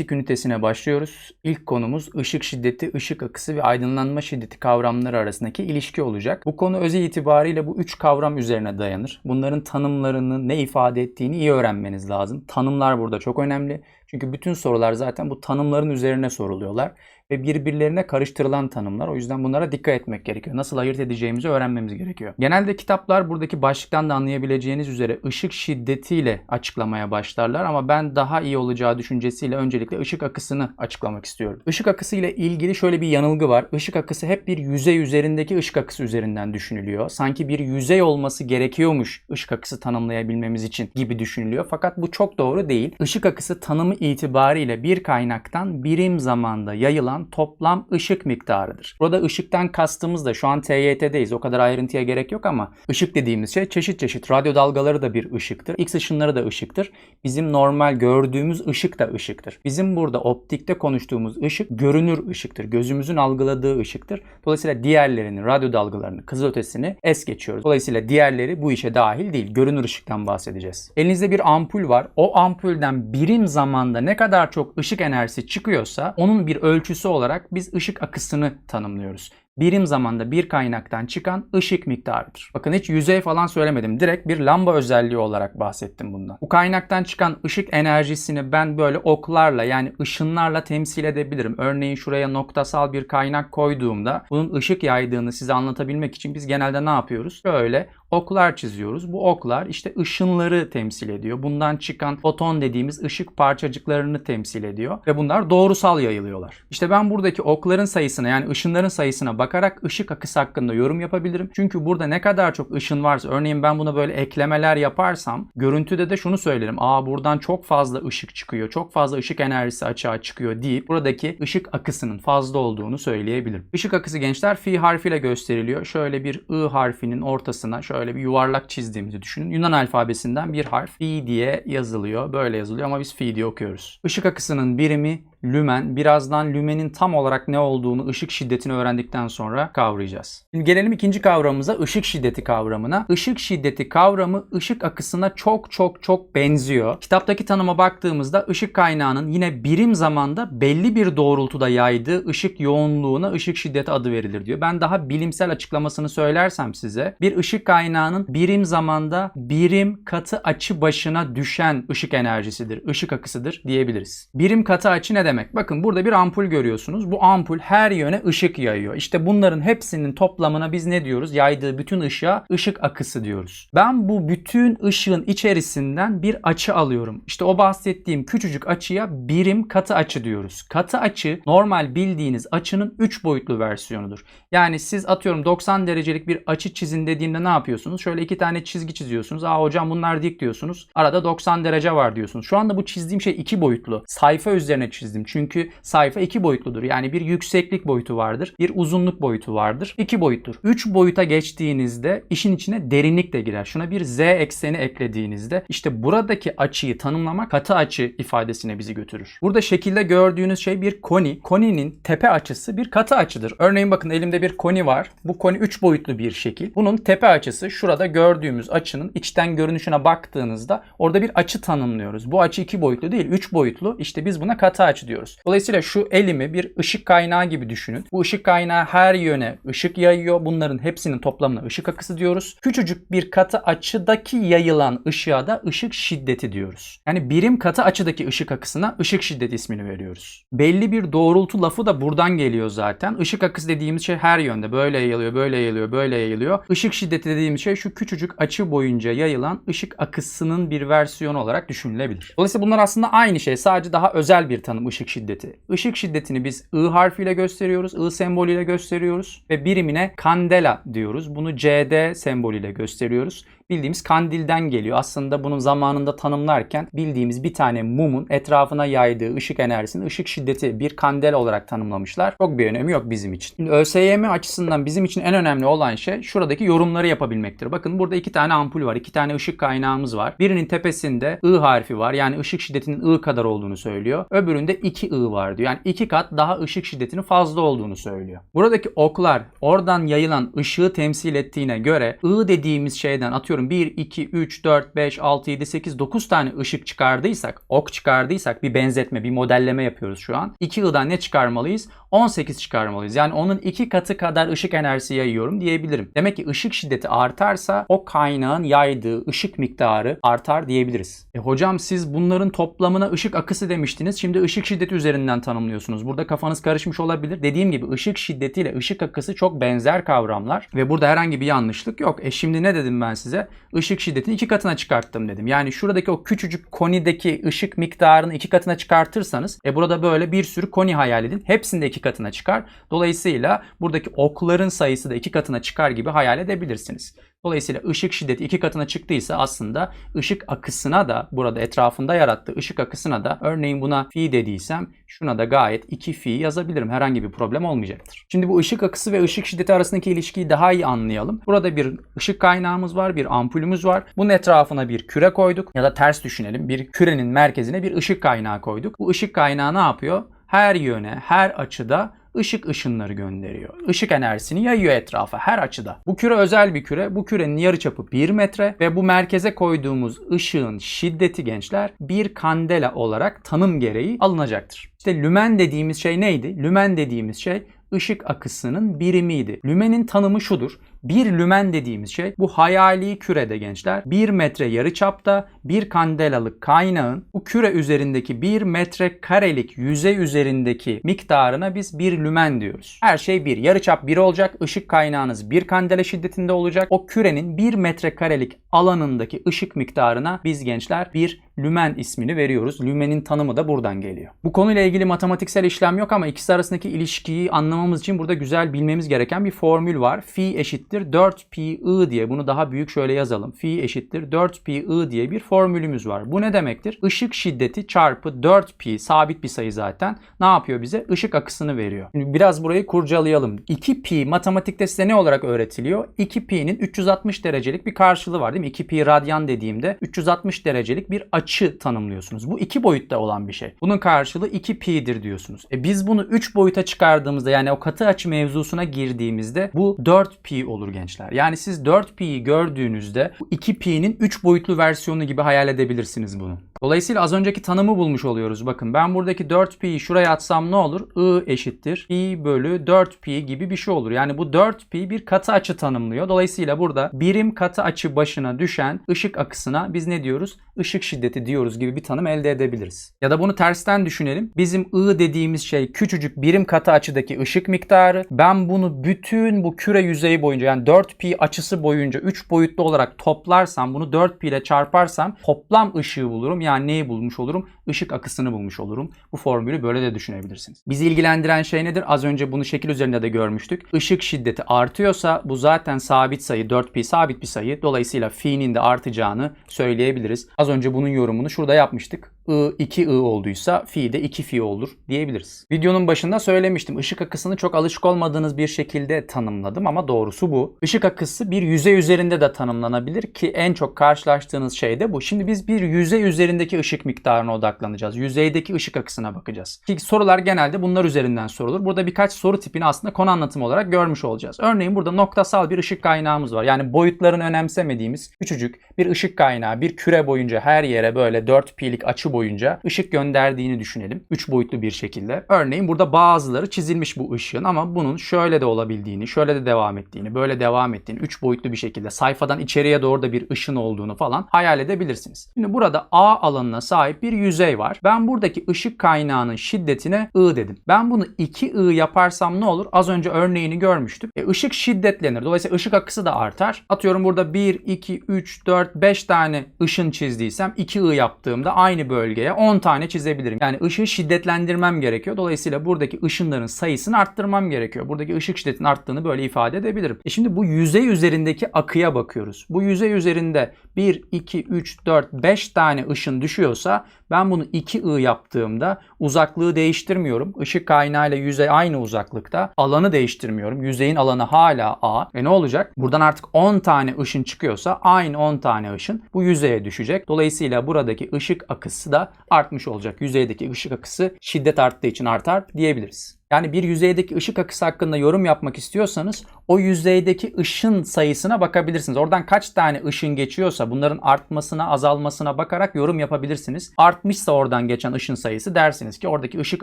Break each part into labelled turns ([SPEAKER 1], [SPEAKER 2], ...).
[SPEAKER 1] matematik ünitesine başlıyoruz. İlk konumuz ışık şiddeti, ışık akısı ve aydınlanma şiddeti kavramları arasındaki ilişki olacak. Bu konu özü itibariyle bu üç kavram üzerine dayanır. Bunların tanımlarını, ne ifade ettiğini iyi öğrenmeniz lazım. Tanımlar burada çok önemli. Çünkü bütün sorular zaten bu tanımların üzerine soruluyorlar ve birbirlerine karıştırılan tanımlar. O yüzden bunlara dikkat etmek gerekiyor. Nasıl ayırt edeceğimizi öğrenmemiz gerekiyor. Genelde kitaplar buradaki başlıktan da anlayabileceğiniz üzere ışık şiddetiyle açıklamaya başlarlar ama ben daha iyi olacağı düşüncesiyle öncelikle ışık akısını açıklamak istiyorum. Işık akısı ile ilgili şöyle bir yanılgı var. Işık akısı hep bir yüzey üzerindeki ışık akısı üzerinden düşünülüyor. Sanki bir yüzey olması gerekiyormuş ışık akısı tanımlayabilmemiz için gibi düşünülüyor. Fakat bu çok doğru değil. Işık akısı tanımı itibariyle bir kaynaktan birim zamanda yayılan toplam ışık miktarıdır. Burada ışıktan kastımız da şu an TYT'deyiz. O kadar ayrıntıya gerek yok ama ışık dediğimiz şey çeşit çeşit radyo dalgaları da bir ışıktır. X ışınları da ışıktır. Bizim normal gördüğümüz ışık da ışıktır. Bizim burada optikte konuştuğumuz ışık görünür ışıktır. Gözümüzün algıladığı ışıktır. Dolayısıyla diğerlerini, radyo dalgalarını, kızılötesini es geçiyoruz. Dolayısıyla diğerleri bu işe dahil değil. Görünür ışıktan bahsedeceğiz. Elinizde bir ampul var. O ampulden birim zamanda ne kadar çok ışık enerjisi çıkıyorsa onun bir ölçüsü olarak biz ışık akısını tanımlıyoruz birim zamanda bir kaynaktan çıkan ışık miktarıdır. Bakın hiç yüzey falan söylemedim. Direkt bir lamba özelliği olarak bahsettim bundan. Bu kaynaktan çıkan ışık enerjisini ben böyle oklarla yani ışınlarla temsil edebilirim. Örneğin şuraya noktasal bir kaynak koyduğumda bunun ışık yaydığını size anlatabilmek için biz genelde ne yapıyoruz? Böyle oklar çiziyoruz. Bu oklar işte ışınları temsil ediyor. Bundan çıkan foton dediğimiz ışık parçacıklarını temsil ediyor ve bunlar doğrusal yayılıyorlar. İşte ben buradaki okların sayısına yani ışınların sayısına bakarak ışık akısı hakkında yorum yapabilirim. Çünkü burada ne kadar çok ışın varsa örneğin ben buna böyle eklemeler yaparsam görüntüde de şunu söylerim. Aa buradan çok fazla ışık çıkıyor. Çok fazla ışık enerjisi açığa çıkıyor deyip buradaki ışık akısının fazla olduğunu söyleyebilirim. Işık akısı gençler fi harfiyle gösteriliyor. Şöyle bir I harfinin ortasına Şöyle bir yuvarlak çizdiğimizi düşünün. Yunan alfabesinden bir harf fi diye yazılıyor. Böyle yazılıyor ama biz fi diye okuyoruz. Işık akısının birimi lümen. Birazdan lümenin tam olarak ne olduğunu, ışık şiddetini öğrendikten sonra kavrayacağız. Şimdi gelelim ikinci kavramımıza, ışık şiddeti kavramına. Işık şiddeti kavramı ışık akısına çok çok çok benziyor. Kitaptaki tanıma baktığımızda ışık kaynağının yine birim zamanda belli bir doğrultuda yaydığı ışık yoğunluğuna ışık şiddeti adı verilir diyor. Ben daha bilimsel açıklamasını söylersem size bir ışık kaynağının birim zamanda birim katı açı başına düşen ışık enerjisidir, ışık akısıdır diyebiliriz. Birim katı açı ne demek? Demek? Bakın burada bir ampul görüyorsunuz. Bu ampul her yöne ışık yayıyor. İşte bunların hepsinin toplamına biz ne diyoruz? Yaydığı bütün ışığa ışık akısı diyoruz. Ben bu bütün ışığın içerisinden bir açı alıyorum. İşte o bahsettiğim küçücük açıya birim katı açı diyoruz. Katı açı normal bildiğiniz açının 3 boyutlu versiyonudur. Yani siz atıyorum 90 derecelik bir açı çizin dediğimde ne yapıyorsunuz? Şöyle iki tane çizgi çiziyorsunuz. Aa hocam bunlar dik diyorsunuz. Arada 90 derece var diyorsunuz. Şu anda bu çizdiğim şey iki boyutlu. Sayfa üzerine çizdim çizdim. Çünkü sayfa iki boyutludur. Yani bir yükseklik boyutu vardır. Bir uzunluk boyutu vardır. İki boyuttur. Üç boyuta geçtiğinizde işin içine derinlik de girer. Şuna bir z ekseni eklediğinizde işte buradaki açıyı tanımlamak katı açı ifadesine bizi götürür. Burada şekilde gördüğünüz şey bir koni. Koninin tepe açısı bir katı açıdır. Örneğin bakın elimde bir koni var. Bu koni üç boyutlu bir şekil. Bunun tepe açısı şurada gördüğümüz açının içten görünüşüne baktığınızda orada bir açı tanımlıyoruz. Bu açı iki boyutlu değil, üç boyutlu. İşte biz buna katı açı diyoruz. Dolayısıyla şu elimi bir ışık kaynağı gibi düşünün. Bu ışık kaynağı her yöne ışık yayıyor. Bunların hepsinin toplamına ışık akısı diyoruz. Küçücük bir katı açıdaki yayılan ışığa da ışık şiddeti diyoruz. Yani birim katı açıdaki ışık akısına ışık şiddeti ismini veriyoruz. Belli bir doğrultu lafı da buradan geliyor zaten. Işık akısı dediğimiz şey her yönde. Böyle yayılıyor, böyle yayılıyor, böyle yayılıyor. Işık şiddeti dediğimiz şey şu küçücük açı boyunca yayılan ışık akısının bir versiyonu olarak düşünülebilir. Dolayısıyla bunlar aslında aynı şey. Sadece daha özel bir tanım ışık şiddeti. Işık şiddetini biz I harfiyle gösteriyoruz. I sembolüyle gösteriyoruz. Ve birimine kandela diyoruz. Bunu CD sembolüyle gösteriyoruz bildiğimiz kandilden geliyor. Aslında bunun zamanında tanımlarken bildiğimiz bir tane mumun etrafına yaydığı ışık enerjisini ışık şiddeti bir kandel olarak tanımlamışlar. Çok bir önemi yok bizim için. Şimdi ÖSYM açısından bizim için en önemli olan şey şuradaki yorumları yapabilmektir. Bakın burada iki tane ampul var. iki tane ışık kaynağımız var. Birinin tepesinde I harfi var. Yani ışık şiddetinin I kadar olduğunu söylüyor. Öbüründe 2 I var diyor. Yani iki kat daha ışık şiddetinin fazla olduğunu söylüyor. Buradaki oklar oradan yayılan ışığı temsil ettiğine göre I dediğimiz şeyden atıyorum atıyorum 1, 2, 3, 4, 5, 6, 7, 8, 9 tane ışık çıkardıysak, ok çıkardıysak bir benzetme, bir modelleme yapıyoruz şu an. 2 I'dan ne çıkarmalıyız? 18 çıkarmalıyız. Yani onun iki katı kadar ışık enerjisi yayıyorum diyebilirim. Demek ki ışık şiddeti artarsa o kaynağın yaydığı ışık miktarı artar diyebiliriz. E hocam siz bunların toplamına ışık akısı demiştiniz. Şimdi ışık şiddeti üzerinden tanımlıyorsunuz. Burada kafanız karışmış olabilir. Dediğim gibi ışık şiddetiyle ışık akısı çok benzer kavramlar ve burada herhangi bir yanlışlık yok. E şimdi ne dedim ben size? Işık şiddetini iki katına çıkarttım dedim. Yani şuradaki o küçücük konideki ışık miktarını iki katına çıkartırsanız e burada böyle bir sürü koni hayal edin. Hepsinde iki katına çıkar. Dolayısıyla buradaki okların sayısı da iki katına çıkar gibi hayal edebilirsiniz. Dolayısıyla ışık şiddeti iki katına çıktıysa aslında ışık akısına da burada etrafında yarattığı ışık akısına da örneğin buna fi dediysem şuna da gayet 2 fi yazabilirim. Herhangi bir problem olmayacaktır. Şimdi bu ışık akısı ve ışık şiddeti arasındaki ilişkiyi daha iyi anlayalım. Burada bir ışık kaynağımız var, bir ampulümüz var. Bunun etrafına bir küre koyduk ya da ters düşünelim. Bir kürenin merkezine bir ışık kaynağı koyduk. Bu ışık kaynağı ne yapıyor? Her yöne, her açıda ışık ışınları gönderiyor. Işık enerjisini yayıyor etrafa her açıda. Bu küre özel bir küre. Bu kürenin yarıçapı 1 metre ve bu merkeze koyduğumuz ışığın şiddeti gençler bir kandela olarak tanım gereği alınacaktır. İşte lümen dediğimiz şey neydi? Lümen dediğimiz şey ışık akısının birimiydi. Lümenin tanımı şudur. Bir lümen dediğimiz şey bu hayali kürede gençler 1 metre yarıçapta bir kandelalık kaynağın bu küre üzerindeki 1 metre karelik yüzey üzerindeki miktarına biz bir lümen diyoruz. Her şey bir. Yarıçap 1 olacak. Işık kaynağınız 1 kandela şiddetinde olacak. O kürenin 1 metre karelik alanındaki ışık miktarına biz gençler bir lümen ismini veriyoruz. Lümenin tanımı da buradan geliyor. Bu konuyla ilgili matematiksel işlem yok ama ikisi arasındaki ilişkiyi anlamamız için burada güzel bilmemiz gereken bir formül var. Fi eşittir 4pi diye bunu daha büyük şöyle yazalım. Fi eşittir 4pi diye bir formülümüz var. Bu ne demektir? Işık şiddeti çarpı 4pi sabit bir sayı zaten ne yapıyor bize? Işık akısını veriyor. Şimdi biraz burayı kurcalayalım. 2pi matematikte size ne olarak öğretiliyor? 2pi'nin 360 derecelik bir karşılığı var değil mi? 2pi radyan dediğimde 360 derecelik bir açı tanımlıyorsunuz. Bu iki boyutta olan bir şey. Bunun karşılığı 2pi'dir diyorsunuz. E biz bunu 3 boyuta çıkardığımızda yani o katı açı mevzusuna girdiğimizde bu 4pi olur gençler. Yani siz 4pi'yi gördüğünüzde bu 2pi'nin 3 boyutlu versiyonu gibi hayal edebilirsiniz bunu. Dolayısıyla az önceki tanımı bulmuş oluyoruz. Bakın ben buradaki 4pi'yi şuraya atsam ne olur? I eşittir pi bölü 4pi gibi bir şey olur. Yani bu 4pi bir katı açı tanımlıyor. Dolayısıyla burada birim katı açı başına düşen ışık akısına biz ne diyoruz? Işık şiddeti diyoruz gibi bir tanım elde edebiliriz. Ya da bunu tersten düşünelim. Bizim I dediğimiz şey küçücük birim katı açıdaki ışık miktarı. Ben bunu bütün bu küre yüzeyi boyunca yani 4pi açısı boyunca 3 boyutlu olarak toplarsam bunu 4pi ile çarparsam toplam ışığı bulurum. Yani neyi bulmuş olurum? Işık akısını bulmuş olurum. Bu formülü böyle de düşünebilirsiniz. Bizi ilgilendiren şey nedir? Az önce bunu şekil üzerinde de görmüştük. Işık şiddeti artıyorsa bu zaten sabit sayı 4pi sabit bir sayı. Dolayısıyla fi'nin de artacağını söyleyebiliriz. Az önce bunun yorumunu şurada yapmıştık. I 2I olduysa fi de 2 fi olur diyebiliriz. Videonun başında söylemiştim. Işık akısını çok alışık olmadığınız bir şekilde tanımladım ama doğrusu bu. Işık akısı bir yüzey üzerinde de tanımlanabilir ki en çok karşılaştığınız şey de bu. Şimdi biz bir yüzey üzerindeki ışık miktarına odaklanacağız. Yüzeydeki ışık akısına bakacağız. Ki sorular genelde bunlar üzerinden sorulur. Burada birkaç soru tipini aslında konu anlatımı olarak görmüş olacağız. Örneğin burada noktasal bir ışık kaynağımız var. Yani boyutlarını önemsemediğimiz küçücük bir ışık kaynağı bir küre boyunca her yere böyle 4 pi'lik açı boyunca ışık gönderdiğini düşünelim. 3 boyutlu bir şekilde. Örneğin burada bazıları çizilmiş bu ışığın ama bunun şöyle de olabildiğini, şöyle de devam ettiğini, böyle devam ettiğini, 3 boyutlu bir şekilde sayfadan içeriye doğru da bir ışın olduğunu falan hayal edebilirsiniz. Şimdi burada A alanına sahip bir yüzey var. Ben buradaki ışık kaynağının şiddetine I dedim. Ben bunu 2I yaparsam ne olur? Az önce örneğini görmüştük. E, ışık şiddetlenir. Dolayısıyla ışık akısı da artar. Atıyorum burada 1, 2, 3, 4, 5 tane ışın çizdiysem 2I yaptığımda aynı bölgeye 10 tane çizebilirim. Yani ışığı şiddetlendirmem gerekiyor. Dolayısıyla buradaki ışınların sayısını arttırmam gerekiyor. Buradaki ışık şiddetinin arttığını böyle ifade edebilirim. E şimdi bu yüzey üzerindeki akıya bakıyoruz. Bu yüzey üzerinde 1, 2, 3, 4, 5 tane ışın düşüyorsa ben bunu 2I yaptığımda uzaklığı değiştirmiyorum. Işık kaynağıyla yüzey aynı uzaklıkta. Alanı değiştirmiyorum. Yüzeyin alanı hala A. E ne olacak? Buradan artık 10 tane ışın çıkıyorsa aynı 10 tane ışın bu yüzeye düşecek. Dolayısıyla buradaki ışık akısı da artmış olacak. Yüzeydeki ışık akısı şiddet arttığı için artar diyebiliriz. Yani bir yüzeydeki ışık akısı hakkında yorum yapmak istiyorsanız o yüzeydeki ışın sayısına bakabilirsiniz. Oradan kaç tane ışın geçiyorsa bunların artmasına azalmasına bakarak yorum yapabilirsiniz. Artmışsa oradan geçen ışın sayısı dersiniz ki oradaki ışık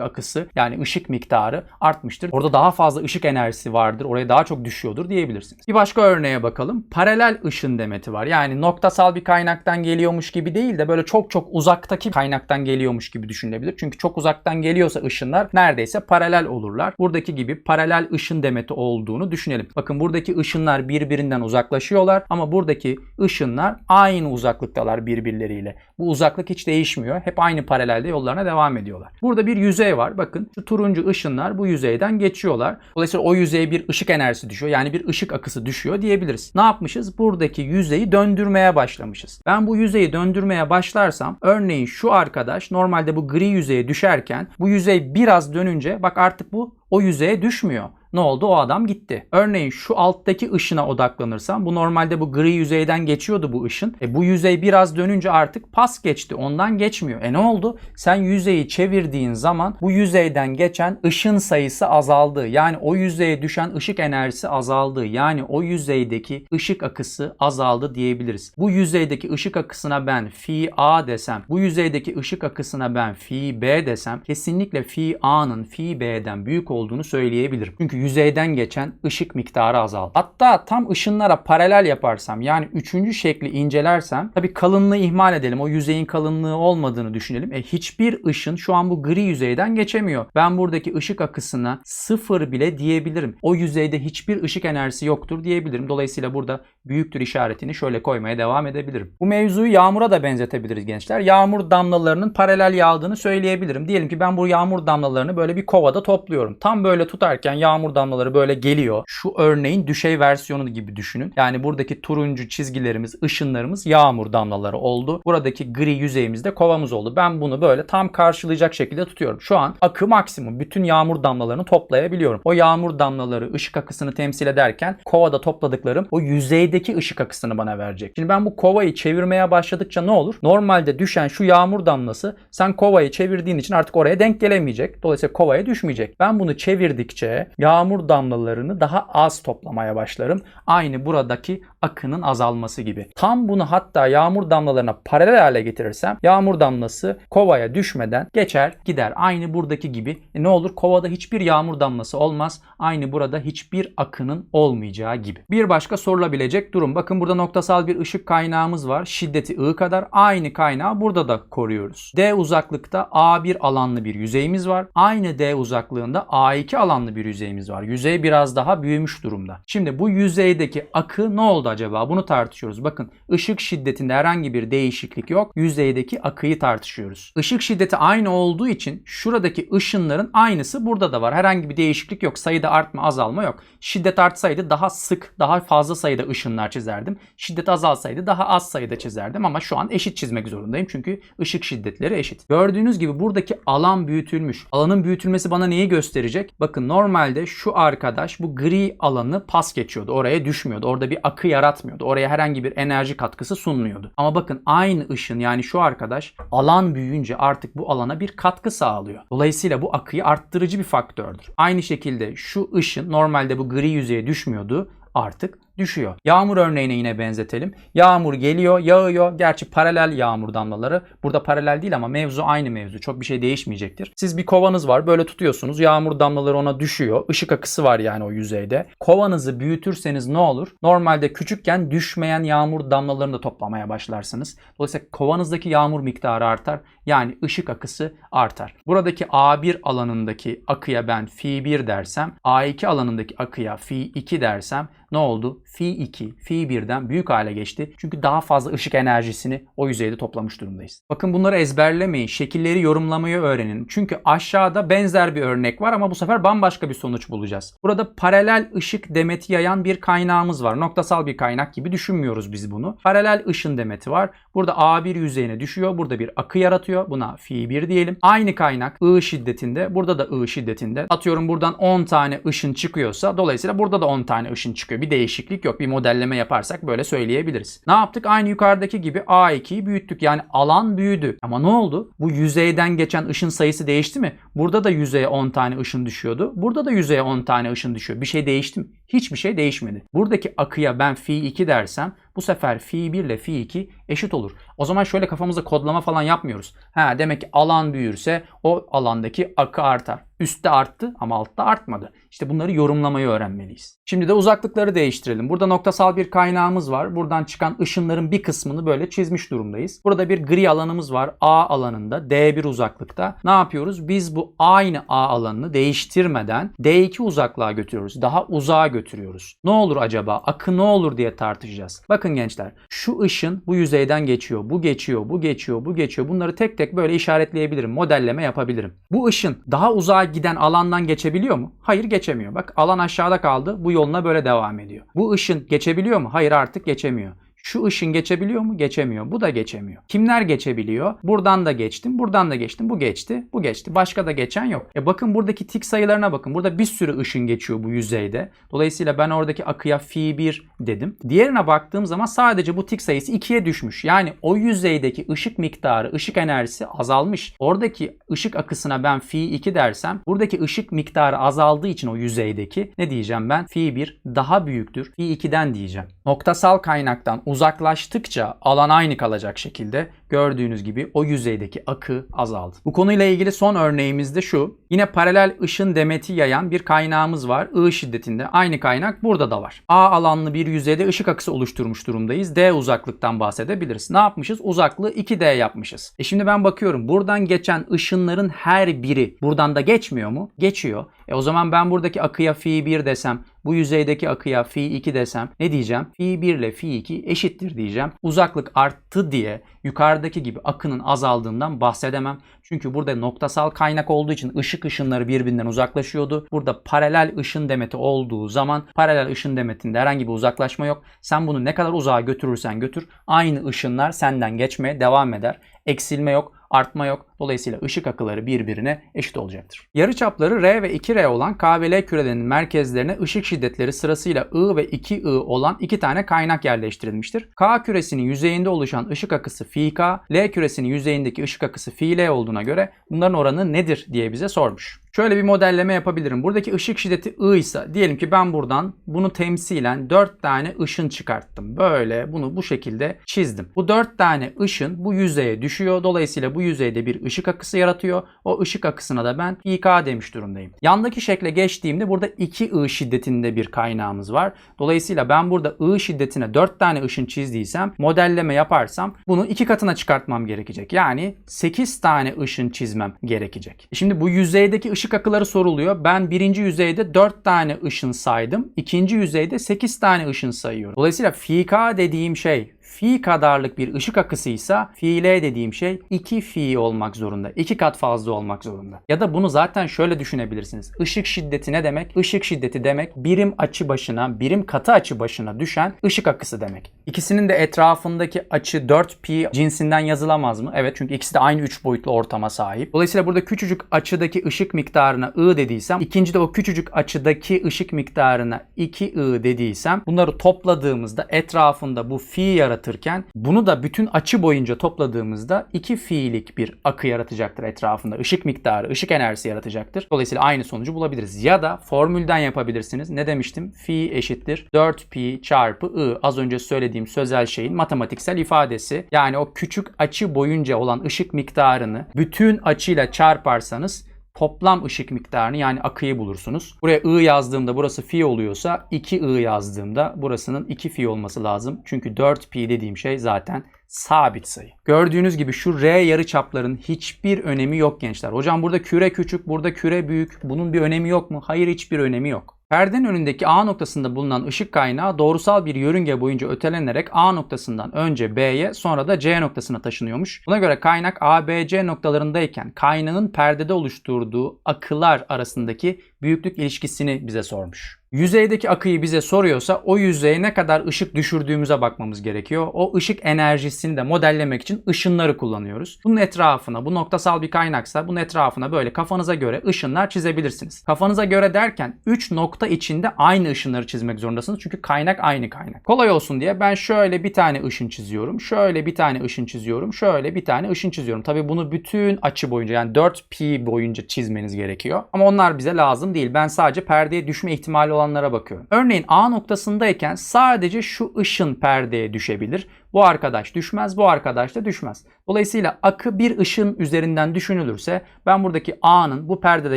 [SPEAKER 1] akısı yani ışık miktarı artmıştır. Orada daha fazla ışık enerjisi vardır. Oraya daha çok düşüyordur diyebilirsiniz. Bir başka örneğe bakalım. Paralel ışın demeti var. Yani noktasal bir kaynaktan geliyormuş gibi değil de böyle çok çok uzaktaki kaynaktan geliyormuş gibi düşünülebilir. Çünkü çok uzaktan geliyorsa ışınlar neredeyse paralel olurlar. Buradaki gibi paralel ışın demeti olduğunu düşünelim. Bakın buradaki ışınlar birbirinden uzaklaşıyorlar ama buradaki ışınlar aynı uzaklıktalar birbirleriyle. Bu uzaklık hiç değişmiyor. Hep aynı paralelde yollarına devam ediyorlar. Burada bir yüzey var. Bakın şu turuncu ışınlar bu yüzeyden geçiyorlar. Dolayısıyla o yüzeye bir ışık enerjisi düşüyor. Yani bir ışık akısı düşüyor diyebiliriz. Ne yapmışız? Buradaki yüzeyi döndürmeye başlamışız. Ben bu yüzeyi döndürmeye başlarsam örneğin şu arkadaş normalde bu gri yüzeye düşerken bu yüzey biraz dönünce bak artık bu o yüzeye düşmüyor. Ne oldu? O adam gitti. Örneğin şu alttaki ışına odaklanırsam bu normalde bu gri yüzeyden geçiyordu bu ışın. E bu yüzey biraz dönünce artık pas geçti. Ondan geçmiyor. E ne oldu? Sen yüzeyi çevirdiğin zaman bu yüzeyden geçen ışın sayısı azaldı. Yani o yüzeye düşen ışık enerjisi azaldı. Yani o yüzeydeki ışık akısı azaldı diyebiliriz. Bu yüzeydeki ışık akısına ben fi A desem, bu yüzeydeki ışık akısına ben fi B desem kesinlikle fi A'nın fi B'den büyük olduğunu söyleyebilirim. Çünkü yüzeyden geçen ışık miktarı azaldı. Hatta tam ışınlara paralel yaparsam yani üçüncü şekli incelersem tabii kalınlığı ihmal edelim. O yüzeyin kalınlığı olmadığını düşünelim. E hiçbir ışın şu an bu gri yüzeyden geçemiyor. Ben buradaki ışık akısına sıfır bile diyebilirim. O yüzeyde hiçbir ışık enerjisi yoktur diyebilirim. Dolayısıyla burada büyüktür işaretini şöyle koymaya devam edebilirim. Bu mevzuyu yağmura da benzetebiliriz gençler. Yağmur damlalarının paralel yağdığını söyleyebilirim. Diyelim ki ben bu yağmur damlalarını böyle bir kovada topluyorum. Tam böyle tutarken yağmur damlaları böyle geliyor. Şu örneğin düşey versiyonu gibi düşünün. Yani buradaki turuncu çizgilerimiz, ışınlarımız yağmur damlaları oldu. Buradaki gri yüzeyimiz de kovamız oldu. Ben bunu böyle tam karşılayacak şekilde tutuyorum. Şu an akı maksimum. Bütün yağmur damlalarını toplayabiliyorum. O yağmur damlaları ışık akısını temsil ederken kovada topladıklarım o yüzeydeki ışık akısını bana verecek. Şimdi ben bu kovayı çevirmeye başladıkça ne olur? Normalde düşen şu yağmur damlası sen kovayı çevirdiğin için artık oraya denk gelemeyecek. Dolayısıyla kovaya düşmeyecek. Ben bunu çevirdikçe yağmur damlalarını daha az toplamaya başlarım. Aynı buradaki akının azalması gibi. Tam bunu hatta yağmur damlalarına paralel hale getirirsem yağmur damlası kovaya düşmeden geçer gider. Aynı buradaki gibi. E ne olur? Kovada hiçbir yağmur damlası olmaz. Aynı burada hiçbir akının olmayacağı gibi. Bir başka sorulabilecek durum. Bakın burada noktasal bir ışık kaynağımız var. Şiddeti I kadar. Aynı kaynağı burada da koruyoruz. D uzaklıkta A1 alanlı bir yüzeyimiz var. Aynı D uzaklığında A2 alanlı bir yüzeyimiz var. Yüzey biraz daha büyümüş durumda. Şimdi bu yüzeydeki akı ne oldu acaba? Bunu tartışıyoruz. Bakın ışık şiddetinde herhangi bir değişiklik yok. Yüzeydeki akıyı tartışıyoruz. Işık şiddeti aynı olduğu için şuradaki ışınların aynısı burada da var. Herhangi bir değişiklik yok. Sayıda artma azalma yok. Şiddet artsaydı daha sık, daha fazla sayıda ışınlar çizerdim. Şiddet azalsaydı daha az sayıda çizerdim ama şu an eşit çizmek zorundayım çünkü ışık şiddetleri eşit. Gördüğünüz gibi buradaki alan büyütülmüş. Alanın büyütülmesi bana neyi gösterecek? Bakın normalde şu arkadaş bu gri alanı pas geçiyordu. Oraya düşmüyordu. Orada bir akı yaratmıyordu. Oraya herhangi bir enerji katkısı sunmuyordu. Ama bakın aynı ışın yani şu arkadaş alan büyüyünce artık bu alana bir katkı sağlıyor. Dolayısıyla bu akıyı arttırıcı bir faktördür. Aynı şekilde şu ışın normalde bu gri yüzeye düşmüyordu artık düşüyor. Yağmur örneğine yine benzetelim. Yağmur geliyor, yağıyor. Gerçi paralel yağmur damlaları. Burada paralel değil ama mevzu aynı mevzu. Çok bir şey değişmeyecektir. Siz bir kovanız var. Böyle tutuyorsunuz. Yağmur damlaları ona düşüyor. Işık akısı var yani o yüzeyde. Kovanızı büyütürseniz ne olur? Normalde küçükken düşmeyen yağmur damlalarını da toplamaya başlarsınız. Dolayısıyla kovanızdaki yağmur miktarı artar. Yani ışık akısı artar. Buradaki A1 alanındaki akıya ben fi 1 dersem, A2 alanındaki akıya fi 2 dersem ne oldu? Fi 2, fi 1'den büyük hale geçti. Çünkü daha fazla ışık enerjisini o yüzeyde toplamış durumdayız. Bakın bunları ezberlemeyin. Şekilleri yorumlamayı öğrenin. Çünkü aşağıda benzer bir örnek var ama bu sefer bambaşka bir sonuç bulacağız. Burada paralel ışık demeti yayan bir kaynağımız var. Noktasal bir kaynak gibi düşünmüyoruz biz bunu. Paralel ışın demeti var. Burada A1 yüzeyine düşüyor. Burada bir akı yaratıyor. Buna fi 1 diyelim. Aynı kaynak I şiddetinde. Burada da I şiddetinde. Atıyorum buradan 10 tane ışın çıkıyorsa dolayısıyla burada da 10 tane ışın çıkıyor geçiyor. Bir değişiklik yok. Bir modelleme yaparsak böyle söyleyebiliriz. Ne yaptık? Aynı yukarıdaki gibi A2'yi büyüttük. Yani alan büyüdü. Ama ne oldu? Bu yüzeyden geçen ışın sayısı değişti mi? Burada da yüzeye 10 tane ışın düşüyordu. Burada da yüzeye 10 tane ışın düşüyor. Bir şey değişti mi? Hiçbir şey değişmedi. Buradaki akıya ben fi 2 dersem bu sefer fi 1 ile fi 2 eşit olur. O zaman şöyle kafamızda kodlama falan yapmıyoruz. Ha demek ki alan büyürse o alandaki akı artar. Üstte arttı ama altta artmadı. İşte bunları yorumlamayı öğrenmeliyiz. Şimdi de uzaklıkları değiştirelim. Burada noktasal bir kaynağımız var. Buradan çıkan ışınların bir kısmını böyle çizmiş durumdayız. Burada bir gri alanımız var. A alanında D1 uzaklıkta. Ne yapıyoruz? Biz bu aynı A alanını değiştirmeden D2 uzaklığa götürüyoruz. Daha uzağa götürüyoruz. Ne olur acaba? Akı ne olur diye tartışacağız. Bakın gençler şu ışın bu yüzeyden geçiyor. Bu geçiyor, bu geçiyor, bu geçiyor. Bunları tek tek böyle işaretleyebilirim. Modelleme yapabilirim. Bu ışın daha uzağa giden alandan geçebiliyor mu? Hayır geçemiyor. Bak alan aşağıda kaldı. Bu yoluna böyle devam ediyor. Bu ışın geçebiliyor mu? Hayır artık geçemiyor. Şu ışın geçebiliyor mu? Geçemiyor. Bu da geçemiyor. Kimler geçebiliyor? Buradan da geçtim, buradan da geçtim. Bu geçti, bu geçti. Başka da geçen yok. E bakın buradaki tik sayılarına bakın. Burada bir sürü ışın geçiyor bu yüzeyde. Dolayısıyla ben oradaki akıya fi 1 dedim. Diğerine baktığım zaman sadece bu tik sayısı 2'ye düşmüş. Yani o yüzeydeki ışık miktarı, ışık enerjisi azalmış. Oradaki ışık akısına ben fi 2 dersem buradaki ışık miktarı azaldığı için o yüzeydeki ne diyeceğim ben? Fi 1 daha büyüktür. Fi 2'den diyeceğim. Noktasal kaynaktan uzaklaştıkça alan aynı kalacak şekilde gördüğünüz gibi o yüzeydeki akı azaldı. Bu konuyla ilgili son örneğimiz de şu. Yine paralel ışın demeti yayan bir kaynağımız var. I şiddetinde. Aynı kaynak burada da var. A alanlı bir yüzeyde ışık akısı oluşturmuş durumdayız. D uzaklıktan bahsedebiliriz. Ne yapmışız? Uzaklığı 2D yapmışız. E şimdi ben bakıyorum. Buradan geçen ışınların her biri buradan da geçmiyor mu? Geçiyor. E o zaman ben buradaki akıya fi 1 desem, bu yüzeydeki akıya fi 2 desem ne diyeceğim? Fi 1 ile fi 2 eşittir diyeceğim. Uzaklık arttı diye yukarıdaki gibi akının azaldığından bahsedemem. Çünkü burada noktasal kaynak olduğu için ışık ışınları birbirinden uzaklaşıyordu. Burada paralel ışın demeti olduğu zaman paralel ışın demetinde herhangi bir uzaklaşma yok. Sen bunu ne kadar uzağa götürürsen götür aynı ışınlar senden geçmeye devam eder. Eksilme yok artma yok. Dolayısıyla ışık akıları birbirine eşit olacaktır. Yarıçapları R ve 2R olan K ve L kürelerinin merkezlerine ışık şiddetleri sırasıyla I ve 2I olan iki tane kaynak yerleştirilmiştir. K küresinin yüzeyinde oluşan ışık akısı fi K, L küresinin yüzeyindeki ışık akısı fi L olduğuna göre bunların oranı nedir diye bize sormuş. Şöyle bir modelleme yapabilirim. Buradaki ışık şiddeti I ise diyelim ki ben buradan bunu temsilen 4 tane ışın çıkarttım. Böyle bunu bu şekilde çizdim. Bu 4 tane ışın bu yüzeye düşüyor. Dolayısıyla bu yüzeyde bir ışık akısı yaratıyor. O ışık akısına da ben İK demiş durumdayım. Yandaki şekle geçtiğimde burada 2 I şiddetinde bir kaynağımız var. Dolayısıyla ben burada I şiddetine 4 tane ışın çizdiysem modelleme yaparsam bunu 2 katına çıkartmam gerekecek. Yani 8 tane ışın çizmem gerekecek. Şimdi bu yüzeydeki ışık akıları soruluyor. Ben birinci yüzeyde 4 tane ışın saydım. İkinci yüzeyde 8 tane ışın sayıyorum. Dolayısıyla fika dediğim şey fi kadarlık bir ışık akısıysa fiile dediğim şey 2 fi olmak zorunda. 2 kat fazla olmak zorunda. Ya da bunu zaten şöyle düşünebilirsiniz. Işık şiddeti ne demek? Işık şiddeti demek birim açı başına, birim katı açı başına düşen ışık akısı demek. İkisinin de etrafındaki açı 4pi cinsinden yazılamaz mı? Evet çünkü ikisi de aynı 3 boyutlu ortama sahip. Dolayısıyla burada küçücük açıdaki ışık miktarına I dediysem, ikinci de o küçücük açıdaki ışık miktarına 2I dediysem bunları topladığımızda etrafında bu fi yaratırken bunu da bütün açı boyunca topladığımızda 2 fiilik bir akı yaratacaktır etrafında. Işık miktarı, ışık enerjisi yaratacaktır. Dolayısıyla aynı sonucu bulabiliriz. Ya da formülden yapabilirsiniz. Ne demiştim? Fi eşittir 4pi çarpı I. Az önce söylediğim sözel şeyin matematiksel ifadesi. Yani o küçük açı boyunca olan ışık miktarını bütün açıyla çarparsanız toplam ışık miktarını yani akıyı bulursunuz. Buraya I yazdığımda burası fi oluyorsa 2I yazdığımda burasının 2 fi olması lazım. Çünkü 4pi dediğim şey zaten sabit sayı. Gördüğünüz gibi şu R yarıçapların hiçbir önemi yok gençler. Hocam burada küre küçük, burada küre büyük. Bunun bir önemi yok mu? Hayır hiçbir önemi yok. Perdenin önündeki A noktasında bulunan ışık kaynağı doğrusal bir yörünge boyunca ötelenerek A noktasından önce B'ye sonra da C noktasına taşınıyormuş. Buna göre kaynak A, B, C noktalarındayken kaynağın perdede oluşturduğu akılar arasındaki büyüklük ilişkisini bize sormuş. Yüzeydeki akıyı bize soruyorsa o yüzeye ne kadar ışık düşürdüğümüze bakmamız gerekiyor. O ışık enerjisini de modellemek için ışınları kullanıyoruz. Bunun etrafına, bu noktasal bir kaynaksa bunun etrafına böyle kafanıza göre ışınlar çizebilirsiniz. Kafanıza göre derken 3 nokta içinde aynı ışınları çizmek zorundasınız. Çünkü kaynak aynı kaynak. Kolay olsun diye ben şöyle bir tane ışın çiziyorum. Şöyle bir tane ışın çiziyorum. Şöyle bir tane ışın çiziyorum. Tabii bunu bütün açı boyunca yani 4pi boyunca çizmeniz gerekiyor. Ama onlar bize lazım değil. Ben sadece perdeye düşme ihtimali olanlara bakıyorum. Örneğin A noktasındayken sadece şu ışın perdeye düşebilir. Bu arkadaş düşmez, bu arkadaş da düşmez. Dolayısıyla akı bir ışın üzerinden düşünülürse ben buradaki A'nın bu perdede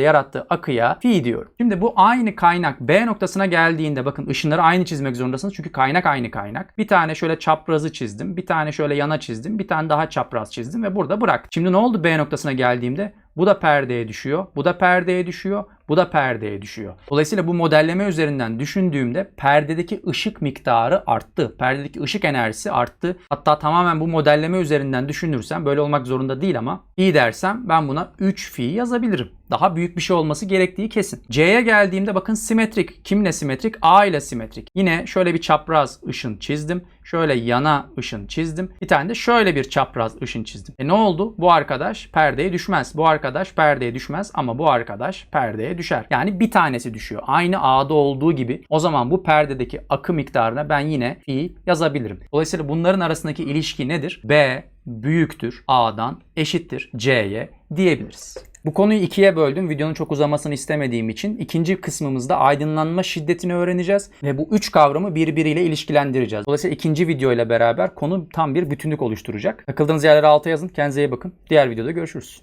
[SPEAKER 1] yarattığı akıya fi diyorum. Şimdi bu aynı kaynak B noktasına geldiğinde bakın ışınları aynı çizmek zorundasınız çünkü kaynak aynı kaynak. Bir tane şöyle çaprazı çizdim, bir tane şöyle yana çizdim, bir tane daha çapraz çizdim ve burada bırak. Şimdi ne oldu B noktasına geldiğimde? Bu da perdeye düşüyor, bu da perdeye düşüyor, bu da perdeye düşüyor. Dolayısıyla bu modelleme üzerinden düşündüğümde perdedeki ışık miktarı arttı. Perdedeki ışık enerjisi arttı. Hatta tamamen bu modelleme üzerinden düşünürsem böyle olmak zorunda değil ama iyi dersem ben buna 3 fi yazabilirim. Daha büyük bir şey olması gerektiği kesin. C'ye geldiğimde bakın simetrik. Kimle simetrik? A ile simetrik. Yine şöyle bir çapraz ışın çizdim. Şöyle yana ışın çizdim. Bir tane de şöyle bir çapraz ışın çizdim. E ne oldu? Bu arkadaş perdeye düşmez. Bu arkadaş perdeye düşmez ama bu arkadaş perdeye düşer. Yani bir tanesi düşüyor. Aynı A'da olduğu gibi o zaman bu perdedeki akı miktarına ben yine fi yazabilirim. Dolayısıyla bunların arasındaki ilişki nedir? B büyüktür A'dan eşittir C'ye diyebiliriz. Bu konuyu ikiye böldüm. Videonun çok uzamasını istemediğim için. ikinci kısmımızda aydınlanma şiddetini öğreneceğiz. Ve bu üç kavramı birbiriyle ilişkilendireceğiz. Dolayısıyla ikinci video ile beraber konu tam bir bütünlük oluşturacak. Takıldığınız yerlere alta yazın. Kendinize iyi bakın. Diğer videoda görüşürüz.